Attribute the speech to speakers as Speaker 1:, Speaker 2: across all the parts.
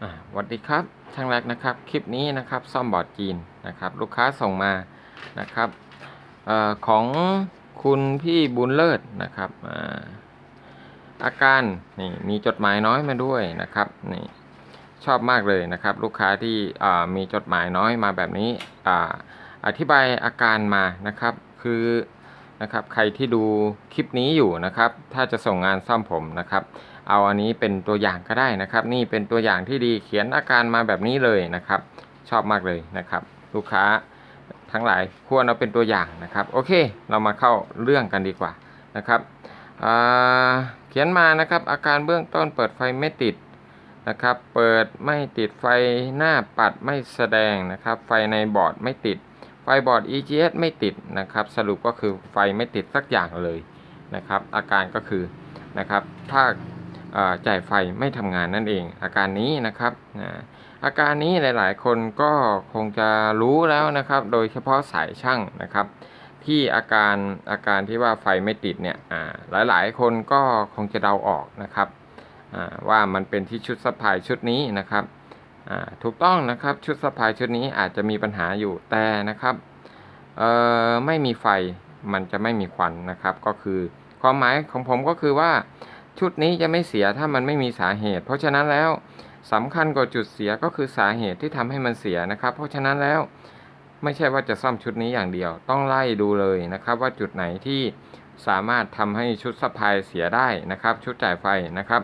Speaker 1: สวัสดีครับช่างแรกนะครับคลิปนี้นะครับซ่อมบอร์ดจีนนะครับ ลูกค้าส่งมานะครับออของคุณพี่บุญเลิศนะครับอาอาการนี่มีจดหมายน้อยมาด้วยนะครับนี่ชอบมากเลยนะครับ ลูกค้าที่มีจดหมายน้อยมาแบบนี้ออธิบายอาการมานะครับ คือนะครับใครที่ดูคลิปนี้อยู่นะครับ ถ้าจะส่งงานซ่อมผมนะครับ เอาอันนี้เป็นตัวอย่างก็ได้นะครับ นี่เป็นตัวอย่างที่ดีเขียนอาการมาแบบนี้เลยนะครับ ชอบมากเลยนะครับ ลูกค้าทั้งหลายควรเอาเป็นตัวอย่างนะครับ โอเค เรามาเข้าเรื่องกันดีกว่านะครับเขียนมานะครับ อาการเบื้องต้นเปิดไฟไม่ติดนะครับ เปิดไม่ติดไฟหน้าปัดไม่แสดงนะครับ ไฟในบอร์ดไม่ติด ไฟบอร์ด EGS ไม่ติดนะครับ สรุปก็คือไฟไม่ติดสักอย่างเลยนะครับ อาการก็คือนะครับ ถ้า จ่ายไฟไม่ทำงานนั่นเอง อาการนี้นะครับนะอาการนี้หลาย ๆ คนก็คงจะรู้แล้วนะครับ โดยเฉพาะสายช่างนะครับ ที่อาการอาการที่ว่าไฟไม่ติดเนี่ยอ่าหลาย ๆ คนก็คงจะเดาออกนะครับว่ามันเป็นที่ชุดสะพายชุดนี้นะครับถูกต้องนะครับชุดสะพายชุดนี้อาจจะมีปัญหาอยู่แต่นะครับไม่มีไฟมันจะไม่มีควันนะครับ ก็คือความหมายของผมก็คือว่า ชุดนี้จะไม่เสียถ้ามันไม่มีสาเหตุ เพราะฉะนั้นแล้วสำคัญกว่าจุดเสียก็คือสาเหตุที่ทำให้มันเสียนะครับ เพราะฉะนั้นแล้วไม่ใช่ว่าจะซ่อมชุดนี้อย่างเดียว ต้องไล่ดูเลยนะครับ ว่าจุดไหนที่สามารถทำให้ชุดสะพายเสียได้นะครับ ชุดจ่ายไฟนะครับ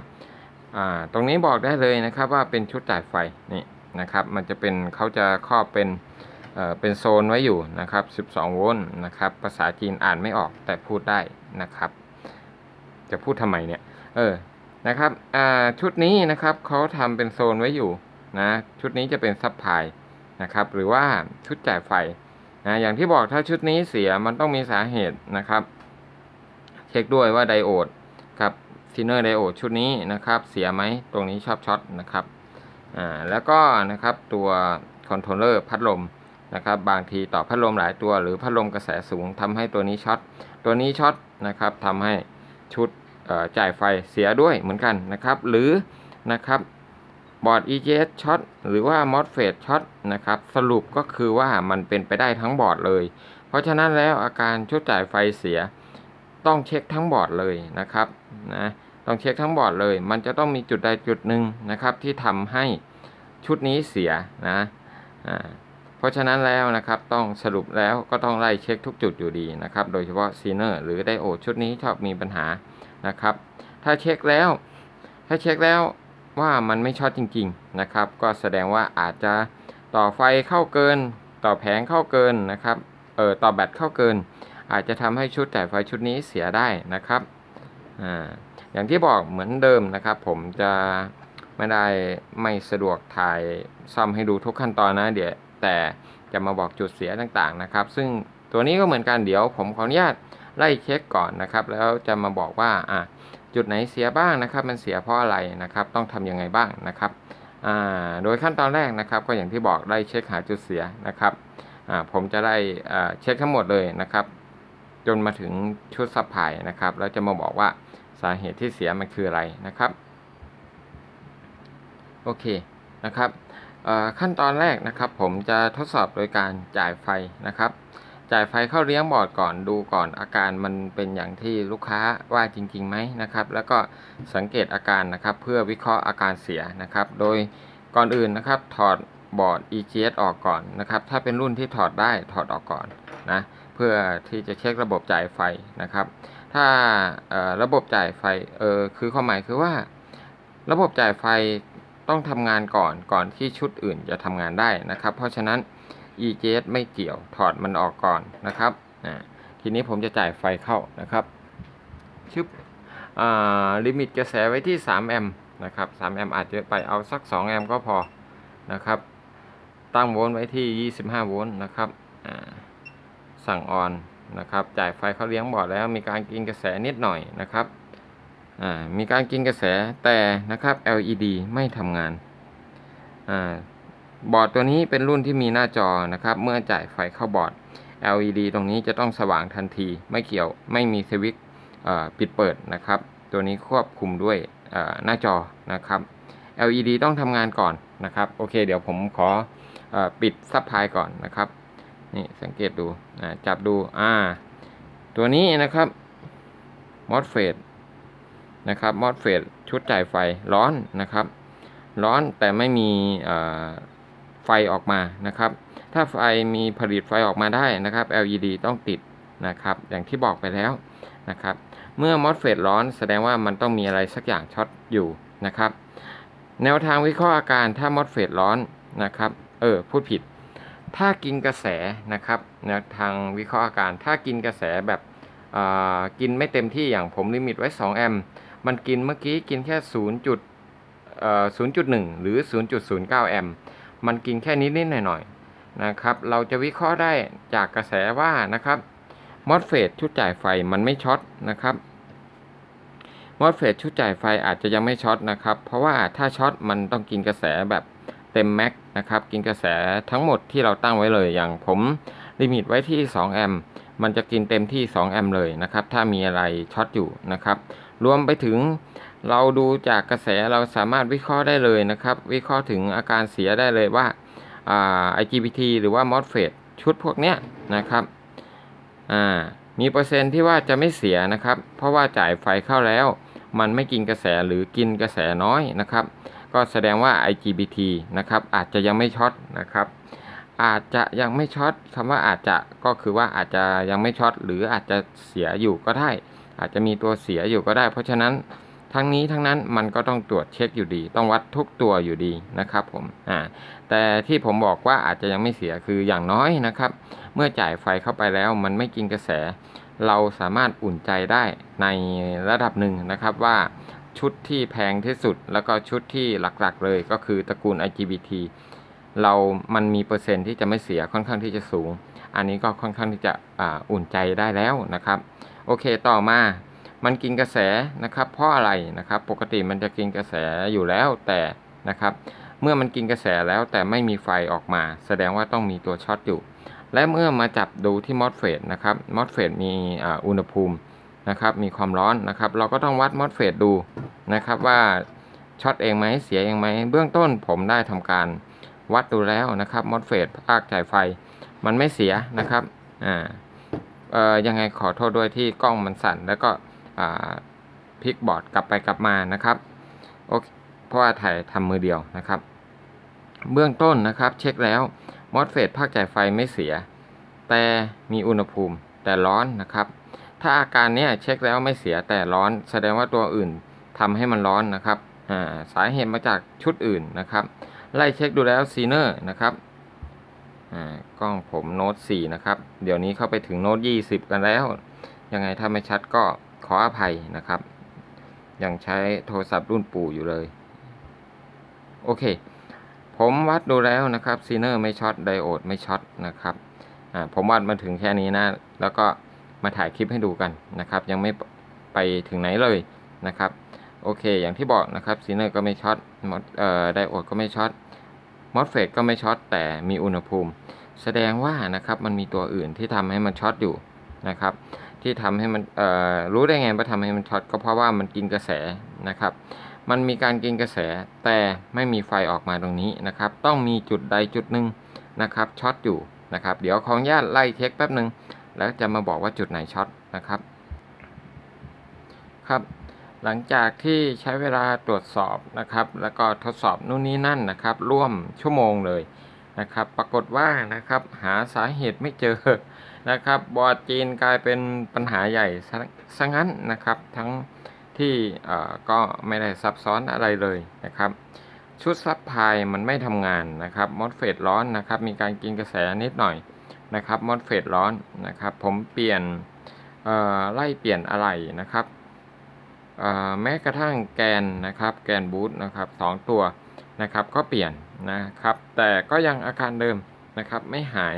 Speaker 1: ตรงนี้บอกได้เลยนะครับว่าเป็นชุดจ่ายไฟนี่นะครับ มันจะเป็นเขาจะครอบเป็นเป็นโซนไว้อยู่นะครับ 12 โวลต์นะครับ ภาษาจีนอ่านไม่ออกแต่พูดได้นะครับ จะพูดทำไมเนี่ย เออนะครับอ่าชุดนี้นะครับเขาทำเป็นโซนไว้อยู่นะชุดนี้จะเป็นซับพายนะครับหรือว่าชุดจ่ายไฟนะอย่างที่บอกถ้าชุดนี้เสียมันต้องมีสาเหตุนะครับ เช็คด้วยว่าไดโอดกับซีเนอร์ไดโอดชุดนี้นะครับ เสียไหมตรงนี้ชอบช็อตนะครับอ่าแล้วก็นะครับตัวคอนโทรลเลอร์พัดลมนะครับ บางทีต่อพัดลมหลายตัว หรือพัดลมกระแสสูงทำให้ตัวนี้ช็อตตัวนี้ช็อตนะครับทำให้ชุด จ่ายไฟเสียด้วยเหมือนกันนะครับ หรือนะครับบอร์ด EGS ช็อตหรือว่า MOSFET ช็อตนะครับ สรุปก็คือว่ามันเป็นไปได้ทั้งบอร์ดเลย เพราะฉะนั้นแล้วอาการชุดจ่ายไฟเสีย ต้องเช็คทั้งบอร์ดเลยนะครับนะต้องเช็คทั้งบอร์ดเลย มันจะต้องมีจุดใดจุดหนึ่งนะครับที่ทำให้ชุดนี้เสียนะอ่าเพราะฉะนั้นแล้วนะครับต้องสรุปแล้วก็ต้องไล่เช็คทุกจุดอยู่ดีนะครับ โดยเฉพาะซีเนอร์หรือไดโอดชุดนี้ชอบมีปัญหา นะครับ ถ้าเช็คแล้ว ถ้าเช็คแล้วว่ามันไม่ช็อตจริง ๆนะครับ ก็แสดงว่าอาจจะต่อไฟเข้าเกิน ต่อแผงเข้าเกินนะครับเออต่อแบตเข้าเกิน อาจจะทำให้ชุดจ่ายไฟชุดนี้เสียได้นะครับอ่าอย่างที่บอกเหมือนเดิมนะครับ ผมจะไม่ได้ไม่สะดวกถ่ายซ่อมให้ดูทุกขั้นตอนนะเดี๋ยวแต่จะมาบอกจุดเสียต่างๆนะครับ ซึ่งตัวนี้ก็เหมือนกันเดี๋ยวผมขออนุญาต ไล่เช็คก่อนนะครับ แล้วจะมาบอกว่าอะจุดไหนเสียบ้างนะครับ มันเสียเพราะอะไรนะครับ ต้องทำยังไงบ้างนะครับโดยขั้นตอนแรกนะครับ ก็อย่างที่บอกไล่เช็คหาจุดเสียนะครับผมจะไล่เช็คทั้งหมดเลยนะครับ จนมาถึงชุดซัพพลายนะครับ แล้วจะมาบอกว่าสาเหตุที่เสียมันคืออะไรนะครับโอเคนะครับขั้นตอนแรกนะครับ ผมจะทดสอบโดยการจ่ายไฟนะครับ จ่ายไฟเข้าเลี้ยงบอร์ดก่อนดูก่อนอาการมันเป็นอย่างที่ลูกค้าว่าจริงๆไหมนะครับ แล้วก็สังเกตอาการนะครับ เพื่อวิเคราะห์อาการเสียนะครับ โดยก่อนอื่นนะครับ ถอดบอร์ด EGS ออกก่อนนะครับ ถ้าเป็นรุ่นที่ถอดได้ถอดออกก่อนนะเพื่อที่จะเช็คระบบจ่ายไฟนะครับ ถ้าระบบจ่ายไฟเออคือความหมายคือว่า ระบบจ่ายไฟต้องทำงานก่อนก่อนที่ชุดอื่นจะทำงานได้นะครับ เพราะฉะนั้น EJS ไม่เกี่ยวถอดมันออกก่อนนะครับทีนี้ผมจะจ่ายไฟเข้านะครับชึบลิมิตกระแสไว้ที่ 3 แอมป์นะครับ 3 แอมป์อาจจะไปเอาสัก 2 แอมป์ก็พอนะครับ ตั้งโวลต์ไว้ที่ 25 โวลต์นะครับ สั่งออนนะครับ จ่ายไฟเขาเลี้ยงบอร์ดแล้ว มีการกินกระแสนิดหน่อยนะครับ มีการกินกระแสแต่นะครับ LED ไม่ทำงาน บอร์ดตัวนี้เป็นรุ่นที่มีหน้าจอนะครับ เมื่อจ่ายไฟเข้าบอร์ด LED ตรงนี้จะต้องสว่างทันที ไม่เกี่ยว ไม่มีสวิตช์ปิดเปิดนะครับ ตัวนี้ควบคุมด้วยหน้าจอนะครับ LED ต้องทำงานก่อนนะครับ โอเค เดี๋ยวผมขออปิดซับพลายก่อนนะครับ นี่สังเกตดู จับดู อ่า ตัวนี้นะครับ MOSFET นะครับ MOSFET ชุดจ่ายไฟร้อนนะครับ ร้อนแต่ไม่มีอ ไฟออกมานะครับ ถ้าไฟมีผลิตไฟออกมาได้นะครับ LED ต้องติดนะครับ อย่างที่บอกไปแล้วนะครับ เมื่อ MOSFET ร้อนแสดงว่ามันต้องมีอะไรสักอย่างช็อตอยู่นะครับ แนวทางวิเคราะห์อาการถ้า MOSFET ร้อนนะครับ เออพูดผิด ถ้ากินกระแสนะครับแนวทางวิเคราะห์อาการ ถ้ากินกระแสแบบอ่ากินไม่เต็มที่อย่างผมลิมิตไว้ 2 แอมป์มันกินเมื่อกี้กินแค่ 0 0 1 หรือ 0.09 แอมป์ มันกินแค่นิดๆหน่อยๆนะครับเราจะวิเคราะห์ได้จากกระแสว่านะครับมอสเฟตชุดจ่ายไฟมันไม่ช็อตนะครับมอสเฟตชุดจ่ายไฟอาจจะยังไม่ช็อตนะครับ เพราะว่าถ้าช็อตมันต้องกินกระแสแบบเต็มแม็กนะครับกินกระแสทั้งหมดที่เราตั้งไว้เลยอย่างผมลิมิตไว้ที่ 2 แอมป์มันจะกินเต็มที่ 2 แอมป์เลยนะครับ ถ้ามีอะไรช็อตอยู่นะครับ รวมไปถึง เราดูจากกระแสเราสามารถวิเคราะห์ได้เลยนะครับ วิเคราะห์ถึงอาการเสียได้เลยว่าา IGBT หรือว่า MOSFET ชุดพวกเนี้ยนะครับมีเปอร์เซ็นต์ที่ว่าจะไม่เสียนะครับ เพราะว่าจ่ายไฟเข้าแล้ว มันไม่กินกระแสหรือกินกระแสน้อยนะครับ ก็แสดงว่า IGBT นะครับอาจจะยังไม่ช็อตนะครับอาจจะยังไม่ช็อตคำว่าอาจจะก็คือว่าอาจจะยังไม่ช็อตหรืออาจจะเสียอยู่ก็ได้ อาจจะมีตัวเสียอยู่ก็ได้ เพราะฉะนั้น ทั้งนี้ทั้งนั้นมันก็ต้องตรวจเช็คอยู่ดี ต้องวัดทุกตัวอยู่ดีนะครับผมอ่าแต่ที่ผมบอกว่าอาจจะยังไม่เสียคืออย่างน้อยนะครับ เมื่อจ่ายไฟเข้าไปแล้วมันไม่กินกระแส เราสามารถอุ่นใจได้ในระดับหนึ่งนะครับว่าชุดที่แพงที่สุด แล้วก็ชุดที่หลักๆเลยก็คือตระกูล IGBT เรามันมีเปอร์เซ็นต์ที่จะไม่เสียค่อนข้างที่จะสูง อันนี้ก็ค่อนข้างที่จะอ่าอุ่นใจได้แล้วนะครับ โอเคต่อมา มันกินกระแสนะครับ เพราะอะไรนะครับ ปกติมันจะกินกระแสอยู่แล้วแต่นะครับ เมื่อมันกินกระแสแล้วแต่ไม่มีไฟออกมา แสดงว่าต้องมีตัวช็อตอยู่ และเมื่อมาจับดูที่มอสเฟตนะครับมอสเฟตมีอุณหภูมินะครับ มีความร้อนนะครับ เราก็ต้องวัดมอสเฟตดูนะครับว่าช็อตเองไหมเสียเองไหมเบื้องต้นผมได้ทำการวัดดูแล้วนะครับมอสเฟตภาคจ่ายไฟ มันไม่เสียนะครับอ่าเอ่อยังไงขอโทษด้วยที่กล้องมันสั่นแล้วก็ พลิกบอร์ดกลับไปกลับมานะครับโอเคเพราะว่าถ่ายทำมือเดียวนะครับ เบื้องต้นนะครับ เช็คแล้วมอสเฟตภาคจ่ายไฟไม่เสีย แต่มีอุณหภูมิแต่ร้อนนะครับ ถ้าอาการเนี้ยเช็คแล้วไม่เสียแต่ร้อน แสดงว่าตัวอื่นทำให้มันร้อนนะครับาสาเหตุมาจากชุดอื่นนะครับ ไล่เช็คดูแล้วซีเนอร์นะครับกล้องผมโน้ต4นะครับ เดี๋ยวนี้เข้าไปถึงโน้ต20 กันแล้ว ยังไงถ้าไม่ชัดก็ ขออภัยนะครับ ยังใช้โทรศัพท์รุ่นปู่อยู่เลย โอเค ผมวัดดูแล้วนะครับซีเนอร์ไม่ช็อตไดโอดไม่ช็อตนะครับผมวัดมาถึงแค่นี้นะ แล้วก็มาถ่ายคลิปให้ดูกันนะครับ ยังไม่ไปถึงไหนเลยนะครับ โอเค อย่างที่บอกนะครับซีเนอร์ก็ไม่ช็อตมอสเอ่อไดโอดก็ไม่ช็อตมอสเฟตก็ไม่ช็อตแต่มีอุณหภูมิ แสดงว่านะครับมันมีตัวอื่นที่ทำให้มันช็อตอยู่นะครับ ที่ทำให้มันรู้ได้ไงว่าทำให้มันช็อตก็เพราะว่ามันกินกระแสนะครับ มันมีการกินกระแสแต่ไม่มีไฟออกมาตรงนี้นะครับ ต้องมีจุดใดจุดหนึ่งนะครับช็อตอยู่นะครับ เดี๋ยวขออนุญาติไล่เช็คแป๊บหนึ่งแล้วจะมาบอกว่าจุดไหนช็อตนะครับครับหลังจากที่ใช้เวลาตรวจสอบนะครับ แล้วก็ทดสอบนู่นนี่นั่นนะครับ ร่วมชั่วโมงเลย นะครับ ปรากฏว่านะครับหาสาเหตุไม่เจอนะครับ บอร์ดจีนกลายเป็นปัญหาใหญ่ซะงั้นนะครับ ทั้งที่เอ่อก็ไม่ได้ซับซ้อนอะไรเลยนะครับ ชุดซับพายมันไม่ทำงานนะครับมอสเฟตร้อนนะครับ มีการกินกระแสนิดหน่อยนะครับมอสเฟตร้อนนะครับ ผมเปลี่ยนเอ่อไล่เปลี่ยนอะไรนะครับเอ่อแม้กระทั่งแกนนะครับ แกนบูทนะครับสองตัว นะครับก็เปลี่ยนนะครับแต่ก็ยังอาการเดิมนะครับไม่หาย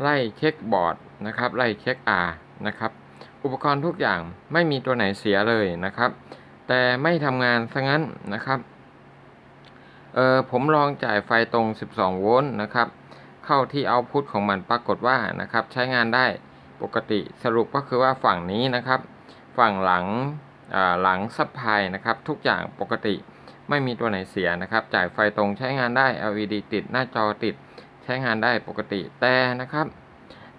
Speaker 1: ไล่เช็คบอร์ดนะครับไล่เช็ค R นะครับอุปกรณ์ทุกอย่างไม่มีตัวไหนเสียเลยนะครับ แต่ไม่ทำงานซะงั้นนะครับเออผมลองจ่ายไฟตรง 12 โวลต์นะครับเข้าที่เอาพุทของมันปรากฏว่านะครับใช้งานได้ปกติสรุปก็คือว่าฝั่งนี้นะครับ ฝั่งหลังอ่าหลังซัพพลายนะครับทุกอย่างปกติ ไม่มีตัวไหนเสียนะครับ จ่ายไฟตรงใช้งานได้ LED ติดหน้าจอติดใช้งานได้ปกติแต่นะครับ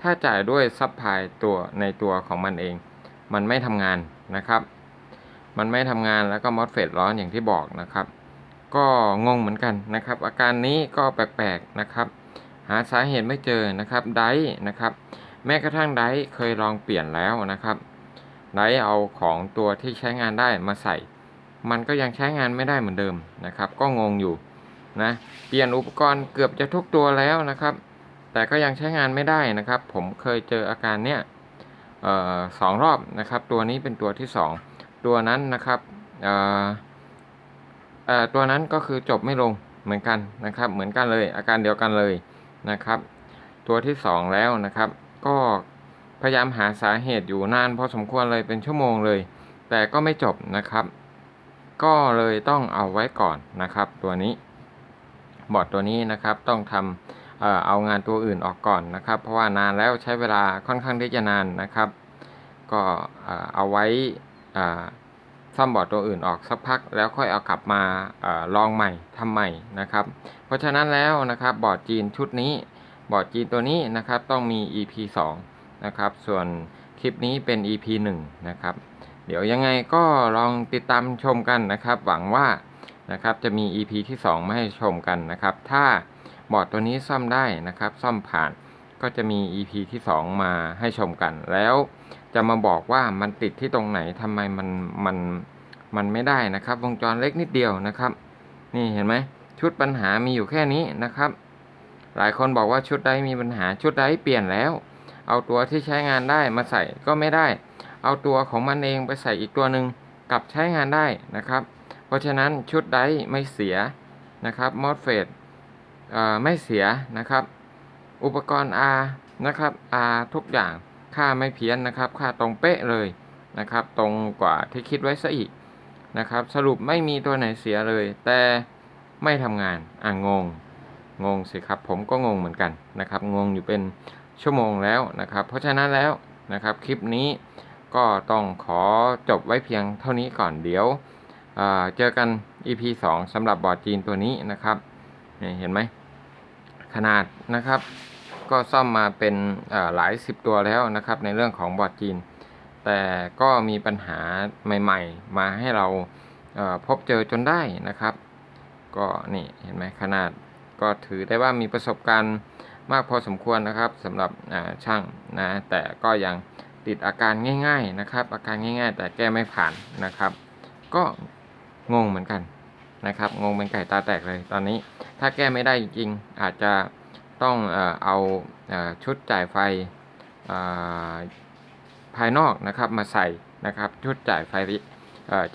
Speaker 1: ถ้าจ่ายด้วยซับพลายตัวในตัวของมันเอง มันไม่ทำงานนะครับ มันไม่ทำงานแล้วก็มอสเฟตร้อนอย่างที่บอกนะครับ ก็งงเหมือนกันนะครับ อาการนี้ก็แปลกๆนะครับ หาสาเหตุไม่เจอนะครับไดร์นะครับ แม้กระทั่งไดร์เคยลองเปลี่ยนแล้วนะครับไดร์เอาของตัวที่ใช้งานได้มาใส่ มันก็ยังใช้งานไม่ได้เหมือนเดิมนะครับ ก็งงอยู่นะเปลี่ยนอุปกรณ์เกือบจะทุกตัวแล้วนะครับ แต่ก็ยังใช้งานไม่ได้นะครับ ผมเคยเจออาการเนี้ยออสองรอบนะครับ ตัวนี้เป็นตัวที่สองตัวนั้นนะครับตัวนั้นก็คือจบไม่ลงเหมือนกันนะครับ เหมือนกันเลย อาการเดียวกันเลยนะครับ ตัวที่สองแล้วนะครับ ก็พยายามหาสาเหตุอยู่นานพอสมควรเลยเป็นชั่วโมงเลย แต่ก็ไม่จบนะครับ ก็เลยต้องเอาไว้ก่อนนะครับ ตัวนี้บอร์ดตัวนี้นะครับต้องทำเอ่อเอางานตัวอื่นออกก่อนนะครับ เพราะว่านานแล้วใช้เวลาค่อนข้างที่จะนานนะครับ ก็เอ่อเอาไว้อ่าซ่อมบอร์ดตัวอื่นออกสักพัก แล้วค่อยเอากลับมาเออลองใหม่ทำใหม่นะครับ เพราะฉะนั้นแล้วนะครับบอร์ดจีนชุดนี้ บอร์ดจีนตัวนี้นะครับต้องมี EP 2นะครับส่วนคลิปนี้เป็น EP 1นะครับ เดี๋ยวยังไงก็ลองติดตามชมกันนะครับ หวังว่านะครับจะมี EP ที่ 2 มาให้ชมกันนะครับ ถ้าบอร์ดตัวนี้ซ่อมได้นะครับ ซ่อมผ่านก็จะมี EP ที่ 2 มาให้ชมกัน แล้วจะมาบอกว่ามันติดที่ตรงไหนทำไมมันมันมันไม่ได้นะครับ วงจรเล็กนิดเดียวนะครับ นี่เห็นไหมชุดปัญหามีอยู่แค่นี้นะครับ หลายคนบอกว่าชุดใดมีปัญหาชุดใดเปลี่ยนแล้ว เอาตัวที่ใช้งานได้มาใส่ก็ไม่ได้ เอาตัวของมันเองไปใส่อีกตัวหนึ่งกลับใช้งานได้นะครับ เพราะฉะนั้นชุดไดไม่เสียนะครับมอสเฟตไม่เสียนะครับ อุปกรณ์ R นะครับ R ทุกอย่างค่าไม่เพี้ยนนะครับ ค่าตรงเป๊ะเลยนะครับ ตรงกว่าที่คิดไว้ซะอีกนะครับ สรุปไม่มีตัวไหนเสียเลย แต่ไม่ทำงานอะงงงงสิครับ ผมก็งงเหมือนกันนะครับ งงอยู่เป็นชั่วโมงแล้วนะครับ เพราะฉะนั้นแล้วนะครับคลิปนี้ ก็ต้องขอจบไว้เพียงเท่านี้ก่อนเดี๋ยวเเจอกัน EP 2สำหรับบอร์ดจีนตัวนี้นะครับนี่เห็นไหมขนาดนะครับ ก็ซ่อมมาเป็นหลายสิบตัวแล้วนะครับ ในเรื่องของบอร์ดจีน แต่ก็มีปัญหาใหม่ ๆ มาให้เราเอ่อพบเจอจนได้นะครับ ก็นี่เห็นไหมขนาดก็ถือได้ว่ามีประสบการณ์มากพอสมควรนะครับสำหรับช่างนะแต่ก็ยัง ติดอาการง่ายๆนะครับ อาการง่ายๆ แต่แก้ไม่ผ่านนะครับ ก็งงเหมือนกันนะครับ งงเป็นไก่ตาแตกเลยตอนนี้ ถ้าแก้ไม่ได้จริงๆอาจจะต้องเออเอาชุดจ่ายไฟอ่าภายนอกนะครับมาใส่นะครับ ชุดจ่ายไฟ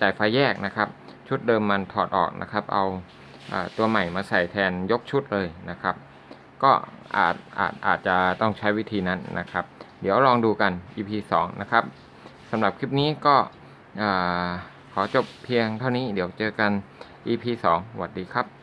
Speaker 1: จ่ายไฟแยกนะครับ ชุดเดิมมันถอดออกนะครับ เอาตัวใหม่มาใส่แทนยกชุดเลยนะครับ ก็อาจอาจอาจจะต้องใช้วิธีนั้นนะครับ เดี๋ยวลองดูกัน EP 2 นะครับสำหรับคลิปนี้ก็อขอจบเพียงเท่านี้เดี๋ยวเจอกัน EP 2สวัสดีครับ